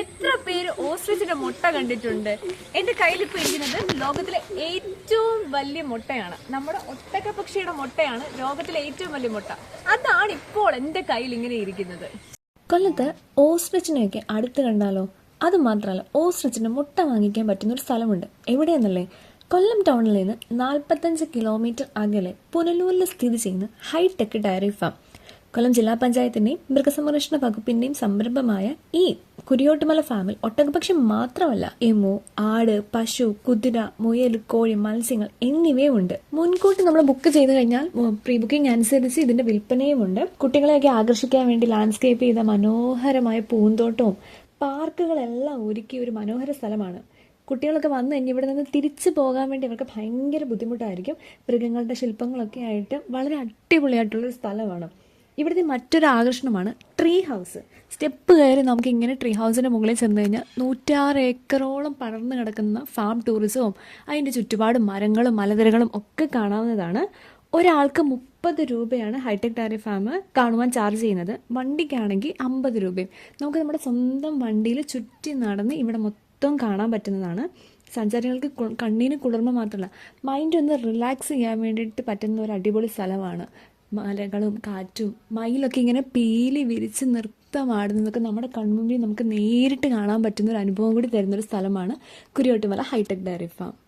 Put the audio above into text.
എത്ര പേര് ഓസ്ട്രിച്ചിന്റെ മുട്ട കണ്ടിട്ടുണ്ട്? എന്റെ ഇപ്പൊ ഇരിക്കുന്നത് ലോകത്തിലെ ഏറ്റവും വലിയ മുട്ടയാണ്. നമ്മുടെ ഒട്ടക പക്ഷിയുടെ മുട്ടയാണ് ലോകത്തിലെ ഏറ്റവും വലിയ മുട്ട. അതാണ് ഇപ്പോൾ എന്റെ കയ്യിൽ ഇങ്ങനെ ഇരിക്കുന്നത്. കൊല്ലത്ത് ഓസ്ട്രിച്ചിനെയൊക്കെ അടുത്ത് കണ്ടാലോ? അത് മാത്രമല്ല ഓസ്ട്രിച്ചിന് മുട്ട വാങ്ങിക്കാൻ പറ്റുന്ന ഒരു സ്ഥലമുണ്ട്. എവിടെയെന്നല്ലേ? കൊല്ലം ടൗണിൽ നിന്ന് നാൽപ്പത്തഞ്ച് കിലോമീറ്റർ അകലെ പുനലൂരിൽ സ്ഥിതി ചെയ്യുന്ന ഹൈടെക് ഡയറി ഫാം. കൊല്ലം ജില്ലാ പഞ്ചായത്തിന്റെയും മൃഗസംരക്ഷണ വകുപ്പിന്റെയും സംരംഭമായ ഈ കുരിയോട്ടുമല ഫാമിൽ ഒട്ടകപക്ഷി മാത്രമല്ല എമു ആട് പശു കുതിര മുയൽ കോഴി മത്സ്യങ്ങൾ എന്നിവയുമുണ്ട്. മുൻകൂട്ടി നമ്മൾ ബുക്ക് ചെയ്ത് കഴിഞ്ഞാൽ പ്രീ ബുക്കിംഗ് അനുസരിച്ച് ഇതിന്റെ വിൽപ്പനയുമുണ്ട്. കുട്ടികളെയൊക്കെ ആകർഷിക്കാൻ വേണ്ടി ലാൻഡ്സ്കേപ്പ് ചെയ്ത മനോഹരമായ പൂന്തോട്ടവും പാർക്കുകളെല്ലാം ഒരുക്കിയ ഒരു മനോഹര സ്ഥലമാണ്. കുട്ടികളൊക്കെ വന്നു കഴിഞ്ഞ് ഇവിടെ നിന്ന് തിരിച്ചു പോകാൻ വേണ്ടി അവർക്ക് ഭയങ്കര ബുദ്ധിമുട്ടായിരിക്കും. മൃഗങ്ങളുടെ ശില്പങ്ങളൊക്കെ ആയിട്ട് വളരെ അടിപൊളിയായിട്ടുള്ളൊരു സ്ഥലമാണ്. ഇവിടുത്തെ മറ്റൊരു ആകർഷണമാണ് ട്രീ ഹൗസ് സ്റ്റെപ്പ് കയറി നമുക്ക് ഇങ്ങനെ ട്രീ ഹൗസിന്റെ മുകളിൽ ചെന്ന് കഴിഞ്ഞാൽ നൂറ്റാറ് ഏക്കറോളം പടർന്നു കിടക്കുന്ന ഫാം ടൂറിസവും അതിന്റെ ചുറ്റുപാടും മരങ്ങളും മലനിരകളും ഒക്കെ കാണാവുന്നതാണ്. ഒരാൾക്ക് മുപ്പത് രൂപയാണ് ഹൈടെക് ഡയറി ഫാം കാണുവാൻ ചാർജ് ചെയ്യുന്നത്. വണ്ടിക്കാണെങ്കിൽ അമ്പത് രൂപയും. നമുക്ക് നമ്മുടെ സ്വന്തം വണ്ടിയിൽ ചുറ്റി നടന്ന് ഇവിടെ മൊത്തം കാണാൻ പറ്റുന്നതാണ്. സഞ്ചാരികൾക്ക് കണ്ണീന് കുളിർമ മാത്രമല്ല മൈൻഡ് ഒന്ന് റിലാക്സ് ചെയ്യാൻ വേണ്ടിയിട്ട് പറ്റുന്ന ഒരു അടിപൊളി സ്ഥലമാണ്. മലകളും കാറ്റും മയിലൊക്കെ ഇങ്ങനെ പീലി വിരിച്ച് നൃത്തമാടുന്നതൊക്കെ നമ്മുടെ കൺമുമ്പിൽ നമുക്ക് നേരിട്ട് കാണാൻ പറ്റുന്ന ഒരു അനുഭവം കൂടി തരുന്നൊരു സ്ഥലമാണ് കുരിയോട്ടുമല ഹൈടെക് ഡയറി ഫാം.